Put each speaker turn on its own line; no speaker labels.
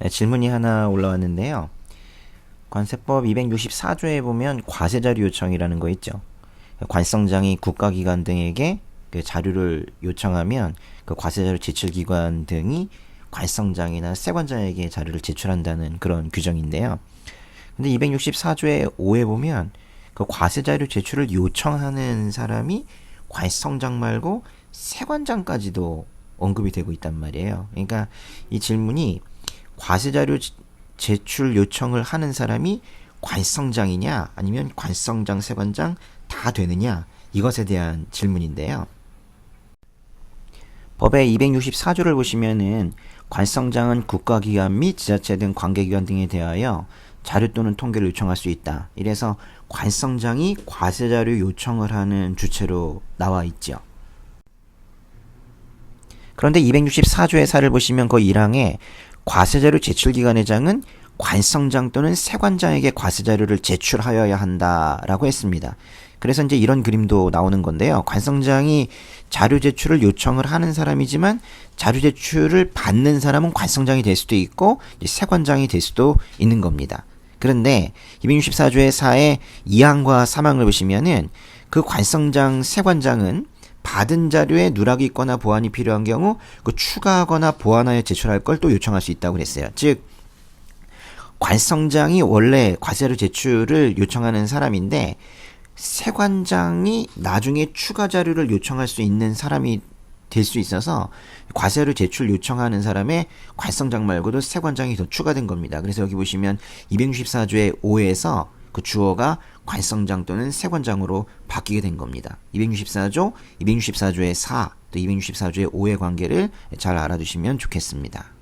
네, 질문이 하나 올라왔는데요. 관세법 264조에 보면 과세자료 요청이라는 거 있죠. 관성장이 국가기관 등에게 그 자료를 요청하면 그 과세자료 제출기관 등이 관성장이나 세관장에게 자료를 제출한다는 그런 규정인데요. 근데 264조의 5에 보면 그 과세자료 제출을 요청하는 사람이 관성장 말고 세관장까지도 언급이 되고 있단 말이에요. 그러니까 이 질문이 과세자료 지- 제출 요청을 하는 사람이 관성장이냐 아니면 관성장 세관장 다 되느냐 이것에 대한 질문인데요. 법의 264조를 보시면은 관성장은 국가기관 및 지자체 등 관계기관 등에 대하여 자료 또는 통계를 요청할 수 있다. 이래서 관성장이 과세자료 요청을 하는 주체로 나와 있죠. 그런데 264조의 사를 보시면 그 1항에 과세자료 제출기관회장은 관성장 또는 세관장에게 과세자료를 제출하여야 한다라고 했습니다. 그래서 이제 이런 그림도 나오는 건데요. 관성장이 자료 제출을 요청을 하는 사람이지만 자료 제출을 받는 사람은 관성장이 될 수도 있고 세관장이 될 수도 있는 겁니다. 그런데 264조의 4의 2항과 3항을 보시면은 그 관성장 세관장은 받은 자료에 누락이 있거나 보완이 필요한 경우 그 추가하거나 보완하여 제출할 걸 또 요청할 수 있다고 그랬어요. 즉 관성장이 원래 과세료 제출을 요청하는 사람인데 세관장이 나중에 추가 자료를 요청할 수 있는 사람이 될 수 있어서 과세료 제출 요청하는 사람의 관성장 말고도 세관장이 더 추가된 겁니다. 그래서 여기 보시면 264조의 5에서 그 주어가 관성장 또는 세관장으로 바뀌게 된 겁니다. 264조, 264조의 4, 또 264조의 5의 관계를 잘 알아두시면 좋겠습니다.